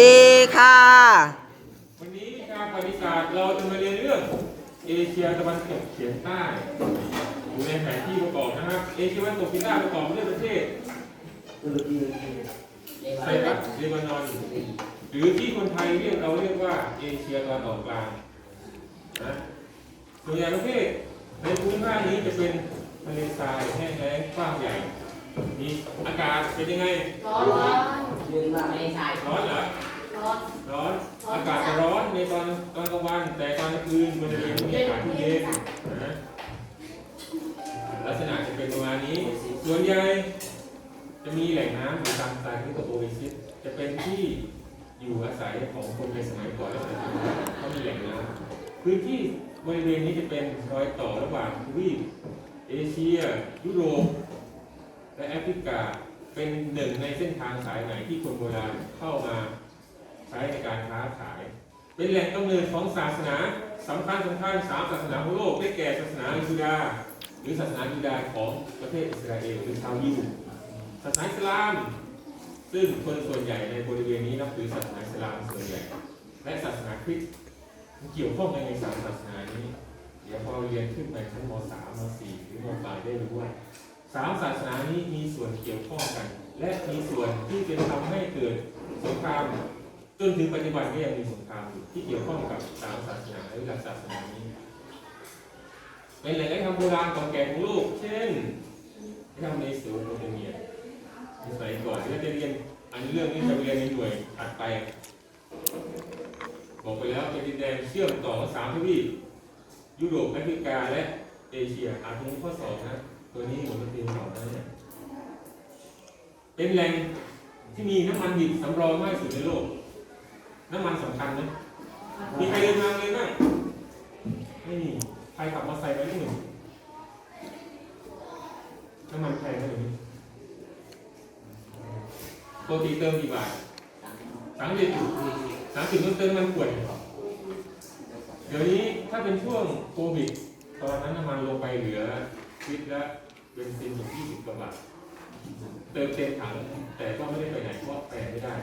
ดีค่ะ วันนี้วิชาประวัติศาสตร์เราจะมาเรียนเรื่องเอเชียตะวันตกเฉียงใต้อยู่ในแผนที่ประกอบนะครับ เอเชียตะวันตกเฉียงใต้ประกอบด้วยประเทศไซรัสเลบานอน หรือที่คนไทยเรียกเราเรียกว่าเอเชียตะวันออกกลางนะส่วนใหญ่ประเทศในภูมิภาคนี้จะเป็นทะเลทรายแห้งแล้งกว้างใหญ่ มีอากาศเป็นยังไง ร้อนร้อนไม่ใช่ร้อนเหรอ ร้อน ร้อน อากาศจะร้อนในตอนตอนกลางวัน แต่ตอนกลางคืนมันจะมีอากาศที่เย็นนะลักษณะจะเป็นประมาณนี้ ส่วนใหญ่จะมีแหล่งน้ำอยู่ตามสายที่ตัวโอเอซิสจะเป็นที่อยู่อาศัยของคนในสมัยก่อนและสมัยปัจจุบันเขามีแหล่งน้ำพื้นที่บริเวณนี้จะเป็นรอยต่อระหว่างทวีปเอเชีย ยุโรป และแอฟริกาเป็นหนึ่งในเส้นทางสายไหนที่คนโบราณเข้ามาใช้ในการค้าขาย เป็นแหล่งกำเนิดของศาสนาสำคัญสำคัญสามศาสนาของโลกได้แก่ศาสนายูดาห์หรือศาสนายูดาห์ของประเทศอิสราเอลหรือชาวยิวศาสนาอิสลาม ซึ่งคนส่วนใหญ่ในบริเวณนี้นับถือศาสนาอิสลามส่วนใหญ่ และศาสนาคริสต์เกี่ยวข้องกันในสามศาสนานี้ เดี๋ยวพอเรียนขึ้นไปชั้นม .3 ม .4 หรือมปลายได้รู้ว่า สามศาสนานี้มีส่วนเกี่ยวข้องกัน และมีส่วนที่เป็นทำให้เกิดสงครามจนถึงปัจจุบันก็ยังมีสงครามอยู่ที่เกี่ยวข้องกับสามศาสนาหรือหลักศาสนานี้เป็นแหล่งได้ทำโบราณเก่าแก่ของโลกเช่นได้ทำในสูโมเดเนียในสมัยก่อนที่เราจะเรียน อันเรื่องนี้จะเรียนในหน่วยถัดไป บอกไปแล้วเป็นดินแดนเชื่อมต่อสามทวีปยุโรปแอฟริกาและเอเชียอาจมีข้อสอบนะ ตัวนี้ผมเป็นทีมสอบนะเนี่ยเป็นแหล่งที่มีน้ำมันดิบสำรองมากสุดในโลก น้ำมันสำคัญนะมีใครเดินทางเลยบ้างไม่มีใครขับมอเตอร์ไซค์ไปที่หนึ่งน้ำมันแพงไหมเดี๋ยวนี้ปกติเติมกี่บาทสามสิบสามสิบต้องเติมมันขวดเดี๋ยวนี้ถ้าเป็นช่วงโควิดตอนนั้นน้ำมันลงไปเหลือลิตรละ เป็นซินอยู่ยี่สิบกว่าบาทเติมเต็มถังแต่ก็ไม่ได้ไปไหนเพราะแปลไม่ได้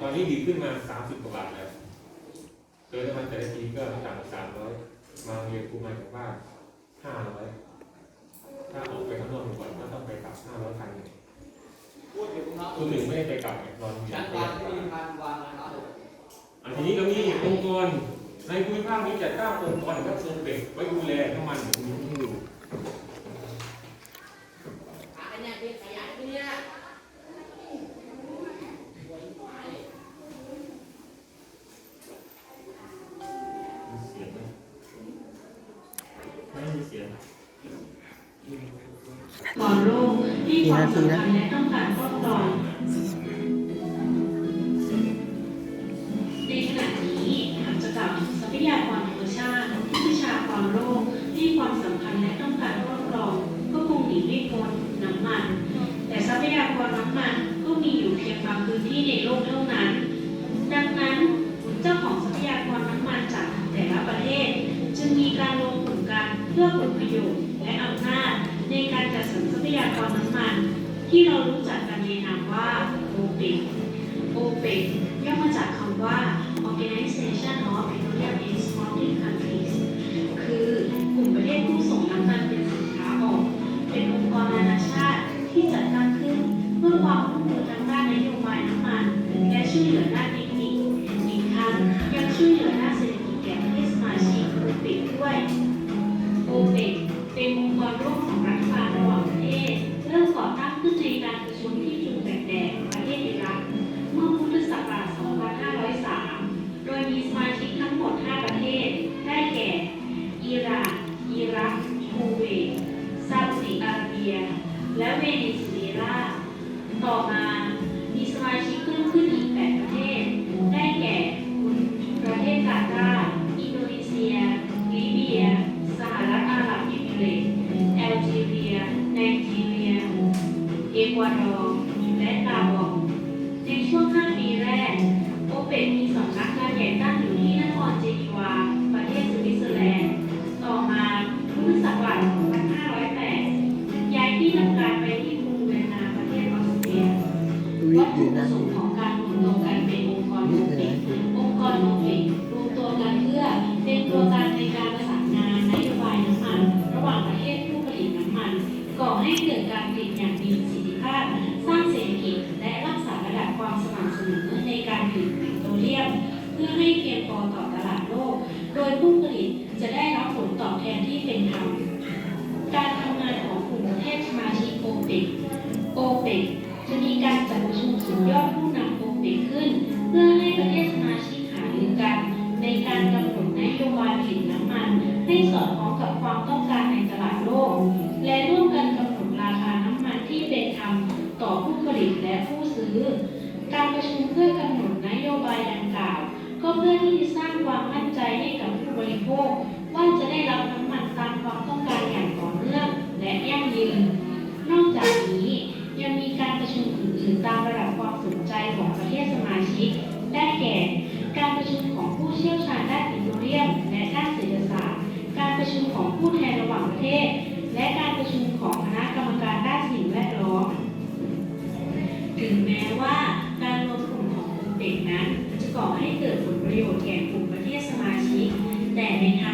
ตอนนี้ดีขึ้นมา 30กว่าบาทแล้วเติมน้ำมันแต่ละทีก็ต่างสามร้อยมาเรียนครูมาจากบ้านห้าร้อยถ้าออกไปข้างนอกก่อนก็ต้องไปกลับห้าร้อยคันหนึ่งพูดถึงเนาะคนหนึ่งไม่ได้ไปกลับไงนอนอยู่ชั้นในวางบ้าที่นมีการวางนะเนาะอันทีนี้เรามีองค์กรในภูมิภาคนี้จัดตั้งองค์กรกับทรงเป็กไว้ดูแลน้ำมันอย่ ที่ความสำคัญและ จักกันในนามว่าโอเปกโอเปกย่อมาจากคำว่า Organization of Petroleum Exporting Countries วาดอร์และกาบองในช่วง 5 ปีแรก โอเปกมีสำนักงานใหญ่ตั้งอยู่ที่นครเจนีวา ประเทศสวิตเซอร์แลนด์ ต่อมาพุทธศักราช2508 ย้ายที่ทำการไปที่กรุงเวียนนาประเทศออสเตรียวัตถุประสงค์ของการรวมตัวกันเป็นองค์กรโอเปกองค์กรโอเปกรวมตัวกันเพื่อเป็นตัวการในการประสานงานนโยบายน้ำมัน ระหว่างประเทศผู้ผลิตน้ำมัน ก่อให้เกิดการผลิตอย่างมี เพื่อให้เพียงพอต่อตลาดโลก โดยผู้ผลิตจะได้รับผลตอบแทนที่เป็นธรรม การทำงานของกลุ่มประเทศสมาชิกโอเปกโอเปกจะมีการจัดประชุมสุดยอดผู้นำโอเปกขึ้น และการประชุมของคณะกรรมการด้านสิ่งแวดล้อม ถึงแม้ว่าการรวมกลุ่มของโอเด็กนั้น จะก่อให้เกิดผลประโยชน์แก่กลุ่มประเทศสมาชิก แต่ในทาง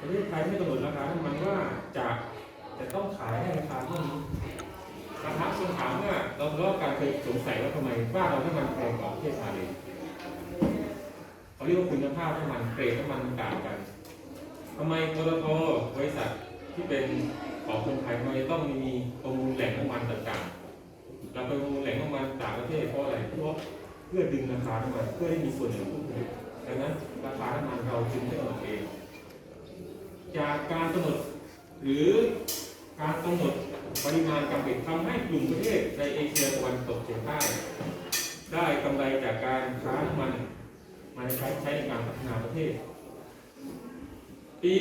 ประเทศไทยไม่กำหนดราคาน้ำมันว่าจะจะต้องขายให้ราคาเท่านี้ราคาคนถามว่าเราเลากันเคยสงสัยว่าทำไมบ้านเราน้ำมันแพงกว่าประเทศมาเลยเขาเรียกว่าคุณภาพน้ำมันเกรดน้ำมันต่างกันทำไมปตทบริษัทที่เป็นของคนไทยทำไมต้องมีประมูลแหล่งน้ำมันต่างๆเราไปประมูลแหล่งน้ำมันต่างประเทศเพราะอะไรเพราะเพื่อดึงราคาน้ำมันเพื่อให้มีส่วนแบ่งผู้ผลิตดังนั้นราคาน้ำมันเราจึงไม่กำหนดเอง จากการกำหนดหรือการกำหนดปริมาณการผลิตทำให้กลุ่มประเทศในเอเชียตะวันตกเฉียงใต้ได้กำไรจากการค้าน้ำมันมาใช้ใช้ในการพัฒนาประเทศ ปี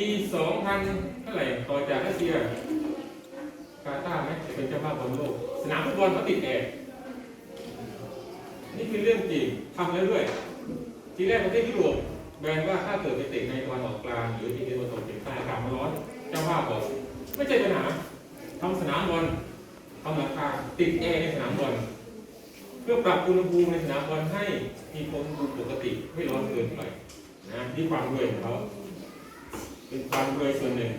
2000เท่าไหร่ต่อจากรัสเซียกาตาร์ไหมจะเป็นเจ้าภาพบอลโลก สนามฟุตบอลเขาติดแอร์นี่คือเรื่องจริงทำแล้วด้วย ทีแรกประเทศยุโรป แบนว่าถ้าเกิดไปเตะในตะวันออกกลางหรือที่ตะวันตกเฉียงใต้อากาศมันร้อนเจ้าภาพบอกไม่ใช่ปัญหาทำสนามบอลทำหลังคาติดแอร์ในสนามบอลเพื่อปรับอุณหภูมิในสนามบอลให้มีอุณหภูมิปกติไม่ร้อนเกินไปนะที่ความรวยของเขาเป็นความรวยส่วนหนึ่ง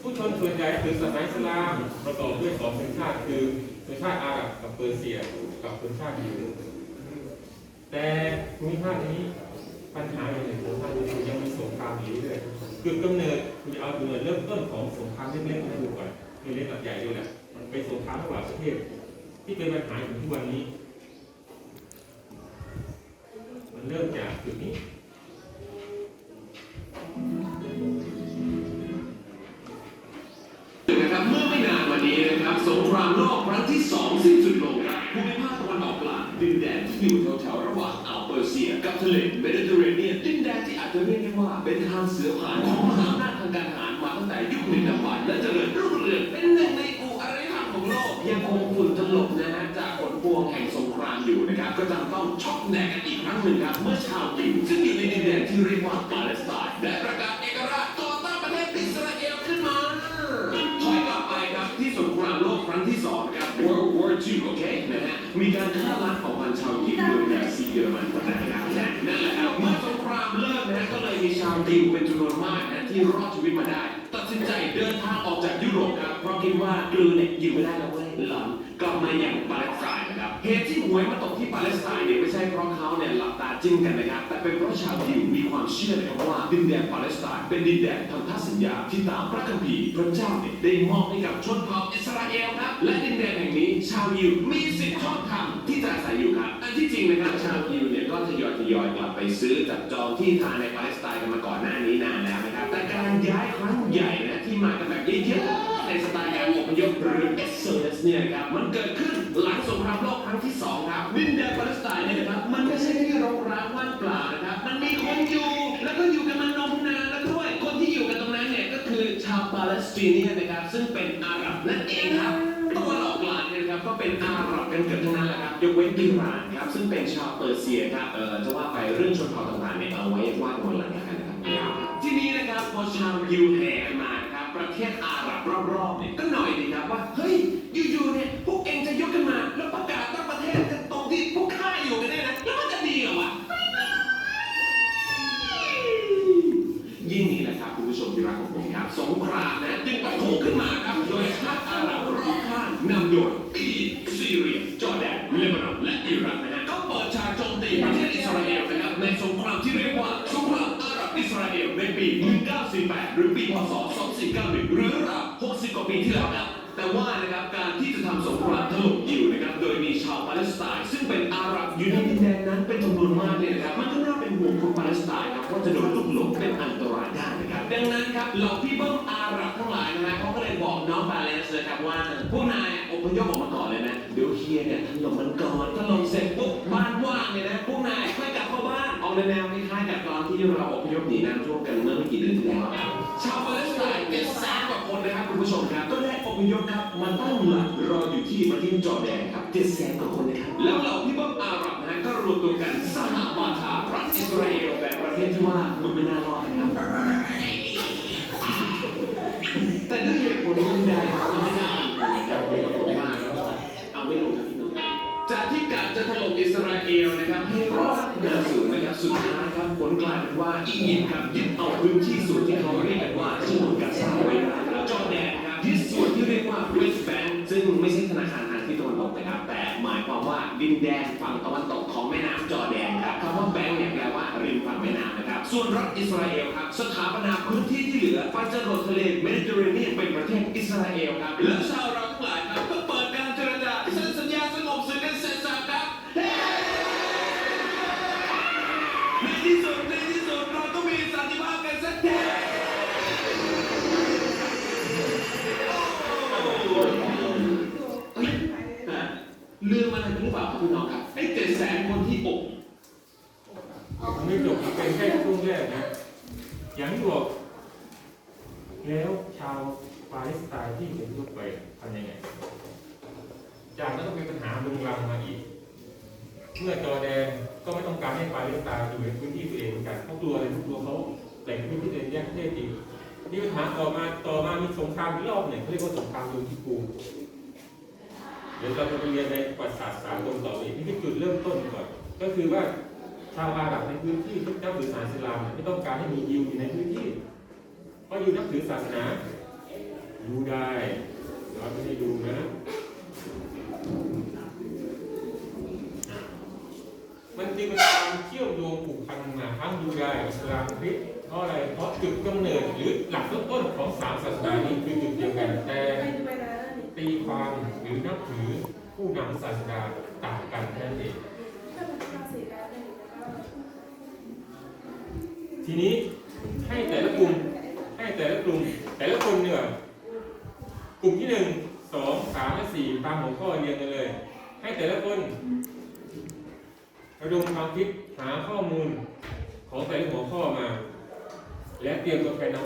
ผู้ชนส่วนใหญ่ถือศาสนาอิสลามประกอบด้วยสองชนชาติคือชนชาติอาหรับกับเปอร์เซียกับชนชาติยิวแต่ภูมิภาคนี้ ปัญหาอย่างหนึ่งของท่านคือยังมีสงครามอยู่เรื่อยจุดกำเนิดคุณจะเอาจุดกำเนิดเริ่มต้นของสงครามเล็กๆมาดูก่อนเล็กกับใหญ่ด้วยแหละมันเป็นสงครามระหว่างประเทศ ที่เป็นปัญหาอยู่ทุกวันนี้ มันเริ่มจากจุดนี้ อยู่แถวๆระหว่างอ่าวเปอร์เซีย กับทะเลเมดิเตอร์เรเนียนดินแดนที่อาจจะเรียกได้ว่าเป็นทางเสือผ่านของมหาอำนาจทางการทหารมาตั้งแต่ยุคดึกดำบรรพ์และเจริญรุ่งเรืองเป็นหนึ่งในอู่อารยธรรมของโลก ยังคงฝุ่นตลบนะฮะจากฝนปวงแห่งสงครามอยู่นะครับก็จำต้องช็อกแดกกันอีกครั้งหนึ่งครับเมื่อชาวยิวซึ่งอยู่ในดินแดนที่เรียกว่าปาเลสไตน์ได้ประกาศเอกราชต่อต้านประเทศอิสราเอลขึ้นมาถอยกลับไปครับที่สงครามโลกครั้งที่สองครับ World War II โอเค มีการฆ่าล้างเผ่าพันธุ์ชาวยิวโดยนาซีเยอรมันคนนั้นนะครับนั่นแหละครับเมื่อสงครามเลิกนะก็เลยมีชาวยิวเป็นจำนวนมากนะที่รอดชีวิตมาได้ สินใจเดินทางออกจากยุโรปครับ เพราะคิดว่ากลืนเนี่ยอยู่ไม่ได้แล้วเว้ยหลังกลับมาอย่างปาเลสไตน์นะครับ เหตุที่หวยมาตกที่ปาเลสไตน์เนี่ยไม่ใช่เพราะเขาเนี่ยหลับตาจิ้มกันนะครับ แต่เป็นเพราะชาวยิวมีความเชื่อนะครับว่าดินแดนปาเลสไตน์เป็นดินแดนพันธสัญญาที่ตามพระคัมภีร์พระเจ้าเนี่ยได้มอบให้กับชนเผ่าอิสราเอลครับ และดินแดนแห่งนี้ชาวยิวมีสิทธิ์ชอบธรรมที่จะอาศัยอยู่ครับ อันที่จริงนะครับชาวยิวเนี่ยก็ทยอยทยอยกลับไปซื้อจับจองที่ทางในปาเลสไตน์กันมาก่อนหน้านี้นานแล้ว การย้ายครั้งใหญ่นะที่มากันแบบเยอะๆในสไตล์การอพยพหรือ Exodus เนี่ยครับมันเกิดขึ้นหลังสงครามโลกครั้งที่สองครับดินแดนปาเลสไตน์เนี่ยนะครับมันไม่ใช่แค่รกร้างว่างเปล่านะครับมันมีคนอยู่แล้วก็อยู่กันมานมนานแล้วด้วยคนที่อยู่กันตรงนั้นเนี่ยก็คือชาวปาเลสไตน์เนี่ยนะครับซึ่งเป็นอาหรับนั่นเองครับตัวหลอกหลานเนี่ยครับก็เป็นอาหรับกันเกือบทั้งนั้นแหละครับยกเว้นอิหร่านครับซึ่งเป็นชาวเปอร์เซียครับเออจะว่าไปเรื่องชนเผ่าต่างๆเนี่ยเอาไว้ว่ากันวันหลังแล้วกันนะครับ ทีนี้นะครับพอชาวยิวแห่กันมาครับประเทศอาหรับรอบๆเนี่ยก็หน่อยดีครับว่าเฮ้ยอยู่ๆเนี่ยพวกเองจะยกกันมา แล้วประกาศตั้งประเทศกันตรงที่พวกข้าอยู่กันได้นะแล้วมันจะดีเหรอวะยิ่งนี้แหละครับคุณผู้ชมที่รักของผมครับสงครามนะจึงปะทุขึ้นมาครับ รือปีพศ 2491 หรือราว60 กว่าปีที่แล้วนะแต่ว่านะครับการที่จะทำสงครามถล่มยิวนะครับโดยมีชาวปาเลสไตน์ซึ่งเป็นอาหรับอยู่ในดินแดนนั้นเป็นจำนวนมากเนี่ยนะครับมันก็น่าเป็นห่วงคนปาเลสไตน์ครับว่าจะโดนลูกหลงเป็นอันตรายได้นะครับดังนั้นครับเหล่าพี่เบิ้มอาหรับทั้งหลายนะฮะเขาก็เลยบอกน้องปาเลสนะครับว่าพวกนายอพยพออกมาก่อนเลยนะเดี๋ยวเฮียเนี่ยถล่มมันก่อนถล่มเสร็จปุ๊บบ้านว่างเลยนะพวกนายค่อย กลับเข้าบ้านออกในแนวคล้ายๆกับตอนที่เราอพยพหนีน้ำท่วมกันเมื่อไม่กี่เดือนที่แล้วครับชาวปาเลสไตน์เป็นแสนกว่าคนนะครับคุณผู้ชมครับก็ได้อพยพครับมาตั้งหลักรออยู่ที่ประเทศจอร์แดนครับเจ็ดแสนกว่าคนนะครับแล้วเหล่าพี่เบิ้มอาหรับนะฮะก็รวมตัวกันสหบาทารัฐอิสราเอลแบบประเทศที่ว่ามันไม่น่ารอดนะครับแต่ด้วยเหตุผลที่ใดเขาไม่ได้เอาไปกับผมมากเอาไม่ลงครับพี่น้อง จากที่กาจะถล่มอิสราเอลนะครับให้รอบเดินสูงนะครับสุดท้ายครับผลกลายเป็นว่าอียิปต์ครับยึดเอาพื้นที่ส่วนที่เขาเรียกกันว่าฉนวนกาซาไว้ได้ครับจอร์แดนครับยึดส่วนที่เรียกว่าเวสต์แบงซึ่งไม่ใช่ธนาคารทางที่ตะวันตกนะครับ แต่หมายความว่าดินแดนฝั่งตะวันตกของแม่น้ำจอร์แดนครับคำว่าแบงเนี่ยแปลว่าริมฝั่งแม่น้ำนะครับ ส่วนรัฐอิสราเอลครับสถาปนาพื้นที่ที่เหลือไปจรดทะเลเมดิเตอร์เรเนียนเป็นประเทศอิสราเอลครับและชาวเราทั้งหลาย ลืมอะไรรือเปล่าครับพี่น้องครับไอ้เจ็ดแสนคนที่อกมันไม่จบเป็นแค่ช่วงแรกนะ อย่างที่บอกแล้วชาวปาเลสไตน์ที่ผมยกไปทำยังไง จากนั้นก็เป็นปัญหาลุงรังมาอีก เมื่อจอแดนก็ไม่ต้องการให้ปาเลสไตน์อยู่ในพื้นที่ตัวเองเหมือนกันเขากลัวอะไรเขากลัวเขาแต่งพื้นที่ตัวเองแยกประเทศอีกนี่ปัญหาต่อมาต่อมามีสงครามอีกรอบหนึ่งเขาเรียกว่าสงครามยมกิปู ดี๋ยวเราจะไปเรียนในประวัติศาสตร์สากลต่อไปนี่คือจุดเริ่มต้นก่อนก็คือว่าชาวอาหรับในพื้นที่ที่นับถือศาสนาอิสลาไม่ต้องการให้มียิวอยู่ในพื้นที่ เพราะยิวนับถือศาสนาดูได้เราไม่ได้ดูนะมันจึงเป็นการเชื่อมโยงผูกพันมาทั้งยูดาอิสลามคริสต์เพราะอะไรเพราะจุดกำเนิดหรือหลักต้นของสามศาสนานี้คือจุดเดียวกัน แต่ตีความหรือนับถือ ผู้นำศาสนาต่างกันแค่นั้นเอง ทีนี้ให้แต่ละกลุ่มให้แต่ละกลุ่ม แต่ละคนเนี่ยกลุ่มที่หนึ่งสองสามและสี่ตามหัวข้อเรียงกันเลย ให้แต่ละคนระดมความคิดหาข้อมูลของแต่ละหัวข้อมา และเตรียมตัวแทนนำ